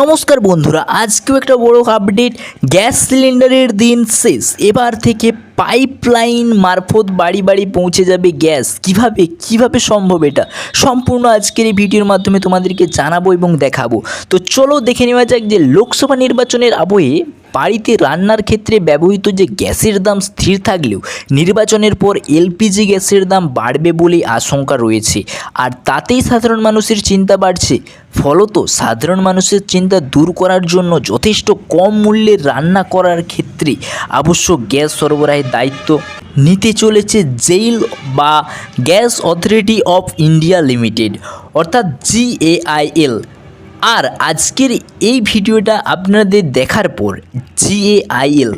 নমস্কার বন্ধুরা, আজকেও একটা বড় আপডেট গ্যাস সিলিন্ডারের দিন শেষ। এবার থেকে পাইপলাইন মারফত বাড়ি বাড়ি পৌঁছে যাবে গ্যাস। কীভাবে? কীভাবে সম্ভব এটা? সম্পূর্ণ আজকের এই ভিডিওর মাধ্যমে তোমাদেরকে জানাব এবং দেখাবো। তো চলো দেখে নেওয়া যাক যে লোকসভা নির্বাচনের আবহে বাড়িতে রান্নার ক্ষেত্রে ব্যবহৃত যে গ্যাসের দাম স্থির থাকলেও নির্বাচনের পর এলপিজি গ্যাসের দাম বাড়বে বলে আশঙ্কা রয়েছে। আর তাতেই সাধারণ মানুষের চিন্তা বাড়ছে। ফলত সাধারণ মানুষের চিন্তা দূর করার জন্য যথেষ্ট কম মূল্যে রান্না করার ক্ষেত্রে আবশ্যক গ্যাস সরবরাহের দায়িত্ব নিতে চলেছে জেইল বা gas authority of India limited, অর্থাৎ জিএআইএল আর আজকের এই ভিডিওটা আপনাদের দেখার পর জিএআইএল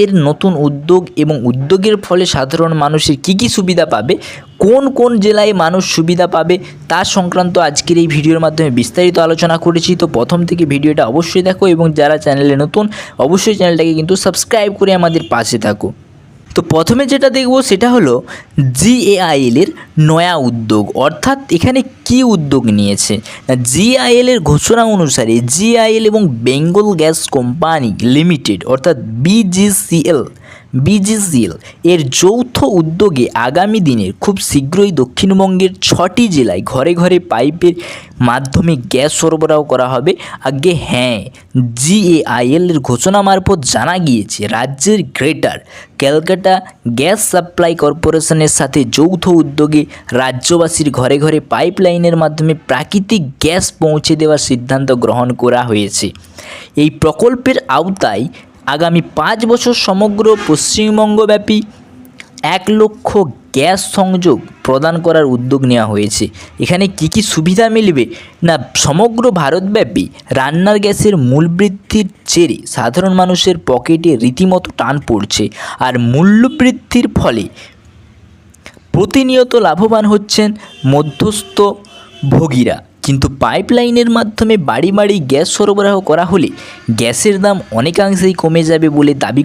এর নতুন উদ্যোগ এবং উদ্যোগের ফলে সাধারণ মানুষের কী কী সুবিধা পাবে, কোন কোন জেলায় মানুষ সুবিধা পাবে তা সংক্রান্ত আজকের এই ভিডিওর মাধ্যমে বিস্তারিত আলোচনা করেছি। তো প্রথম থেকে ভিডিওটা অবশ্যই দেখো এবং যারা চ্যানেলে নতুন, অবশ্যই চ্যানেলটাকে কিন্তু সাবস্ক্রাইব করে আমাদের পাশে থাকো। তো প্রথমে যেটা দেখব সেটা হলো জিএআইএলের নয়া উদ্যোগ, অর্থাৎ এখানে কি উদ্যোগ নিয়েছে? জিআইএলের ঘোষণা অনুসারে জিআইএল এবং বেঙ্গল গ্যাস কোম্পানি লিমিটেড, অর্থাৎ বিজিসিএল বিজিসিএল এর যৌথ উদ্যোগে আগামী দিনের খুব শীঘ্রই দক্ষিণবঙ্গের ছটি জেলায় ঘরে ঘরে পাইপের মাধ্যমে গ্যাস সরবরাহ করা হবে। আগে হ্যাঁ জিএআইএল এর ঘোষণা মারফত জানা গিয়েছে, রাজ্যের গ্রেটার ক্যালকাটা গ্যাস সাপ্লাই কর্পোরেশনের সাথে যৌথ উদ্যোগে রাজ্যবাসীর ঘরে ঘরে পাইপলাইনের মাধ্যমে প্রাকৃতিক গ্যাস পৌঁছে দেওয়ার সিদ্ধান্ত গ্রহণ করা হয়েছে। এই প্রকল্পের আওতায় আগামী পাঁচ বছর সমগ্র পশ্চিমবঙ্গব্যাপী এক লক্ষ গ্যাস সংযোগ প্রদান করার উদ্যোগ নেওয়া হয়েছে। এখানে কি কি সুবিধা মিলবে? না, সমগ্র ভারতব্যাপী রান্নার গ্যাসের মূল বৃদ্ধির জেরে সাধারণ মানুষের পকেটে রীতিমতো টান পড়ছে আর মূল্য বৃদ্ধির ফলে প্রতিনিয়ত লাভবান হচ্ছেন মধ্যস্থ ভোগীরা কিন্তু পাইপলাইনের মাধ্যমে বাড়ি বাড়ি গ্যাস সরবরাহ করা হলে গ্যাসের দাম অনেকাংশেই কমে যাবে বলে দাবি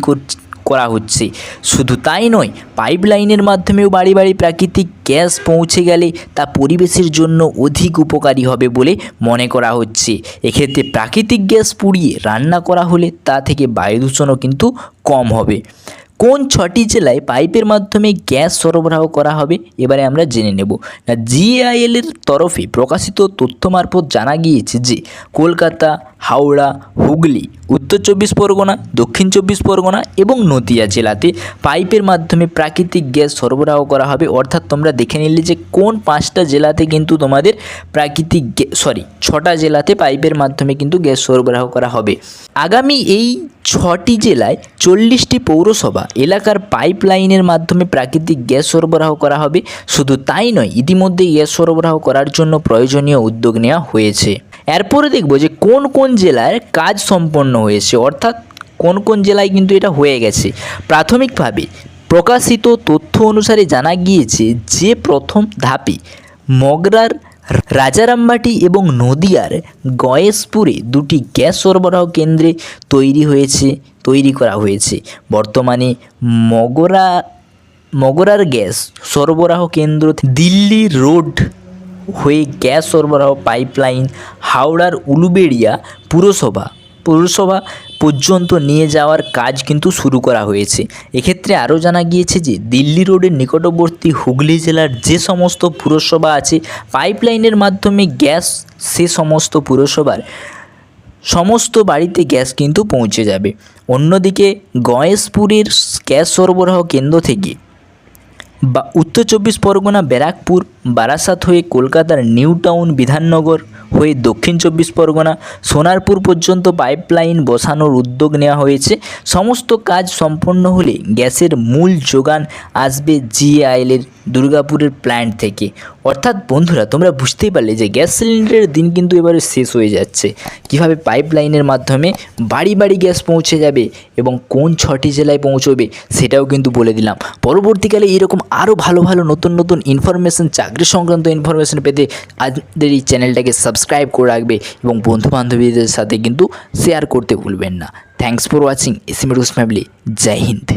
করা হচ্ছে। শুধু তাই নয়, পাইপলাইনের মাধ্যমেও বাড়ি বাড়ি প্রাকৃতিক গ্যাস পৌঁছে গেলে তা পরিবেশের জন্য অধিক উপকারী হবে বলে মনে করা হচ্ছে। এক্ষেত্রে প্রাকৃতিক গ্যাস পুড়িয়ে রান্না করা হলে তা থেকে বায়ু দূষণও কিন্তু কম হবে। কোন ছটি জেলায় পাইপের মাধ্যমে গ্যাস সরবরাহ করা হবে? এবারে আমরা জেনে নেব। না জিআইএল এর তরফে প্রকাশিত তথ্য মারফত জানা গিয়েছে যে, কলকাতা, হাওড়া, হুগলি, উত্তর চব্বিশ পরগনা, দক্ষিণ চব্বিশ পরগনা এবং নদিয়া জেলাতে পাইপের মাধ্যমে প্রাকৃতিক গ্যাস সরবরাহ করা হবে। অর্থাৎ তোমরা দেখে নিলে যে, কোন পাঁচটা জেলাতে কিন্তু তোমাদের প্রাকৃতিক সরি, ছটা জেলাতে পাইপের মাধ্যমে কিন্তু গ্যাস সরবরাহ করা হবে। আগামী এই ছটি জেলায় চল্লিশটি পৌরসভা এলাকার পাইপলাইনের মাধ্যমে প্রাকৃতিক গ্যাস সরবরাহ করা হবে। শুধু তাই নয়, ইতিমধ্যে গ্যাস সরবরাহ করার জন্য প্রয়োজনীয় উদ্যোগ নেওয়া হয়েছে। এরপরে দেখব যে কোন কোন জেলার কাজ সম্পন্ন হয়েছে, অর্থাৎ কোন কোন জেলায় কিন্তু এটা হয়ে গেছে। প্রাথমিকভাবে প্রকাশিত তথ্য অনুসারে জানা গিয়েছে যে প্রথম ধাপে মগরার রাজারামবাটি এবং নদিয়ার গয়েশপুরে দুটি গ্যাস সরবরাহ কেন্দ্রে তৈরি হয়েছে, তৈরি করা হয়েছে। বর্তমানে মগরা, মগরার গ্যাস সরবরাহ কেন্দ্র দিল্লি রোড হয়ে গ্যাস সরবরাহ পাইপলাইন হাওড়ার উলুবেড়িয়া পুরসভা, পৌরসভা পর্যন্ত নিয়ে যাওয়ার কাজ কিন্তু শুরু করা হয়েছে। এক্ষেত্রে আরও জানা গিয়েছে যে, দিল্লি রোডের নিকটবর্তী হুগলি জেলার যে সমস্ত পুরসভা আছে, পাইপলাইনের মাধ্যমে গ্যাস সে সমস্ত পুরসভার সমস্ত বাড়িতে গ্যাস কিন্তু পৌঁছে যাবে। অন্যদিকে গয়েশপুরের গ্যাস সরবরাহ কেন্দ্র থেকে বা উত্তর চব্বিশ পরগনা ব্যারাকপুর বারাসাত হয়ে কলকাতার নিউ টাউন বিধাননগর হয়ে দক্ষিণ চব্বিশ পরগনা, সোনারপুর পর্যন্ত পাইপলাইন বসানোর উদ্যোগ নেওয়া হয়েছে। সমস্ত কাজ সম্পন্ন হলে গ্যাসের মূল যোগান আসবে জিআইএলের দুর্গাপুরের প্ল্যান্ট থেকে। অর্থাৎ বন্ধুরা, তোমরা বুঝতেই পারলে যে গ্যাস সিলিন্ডারের দিন কিন্তু এবারে শেষ হয়ে যাচ্ছে। কীভাবে পাইপলাইনের মাধ্যমে বাড়ি বাড়ি গ্যাস পৌঁছে যাবে এবং কোন ছটি জেলায় পৌঁছবে, সেটাও কিন্তু বলে দিলাম। পরবর্তীকালে এরকম আরও ভালো ভালো নতুন নতুন ইনফরমেশন চাকরি সংক্রান্ত ইনফরমেশন পেতে আমাদের এই চ্যানেলটাকে সাবস্ক্রাইব করে রাখবে এবং বন্ধু বান্ধবীদের সাথে কিন্তু শেয়ার করতে ভুলবেন না। থ্যাংকস ফর ওয়াচিং এসিমিরুস ফ্যামিলি জয় হিন্দ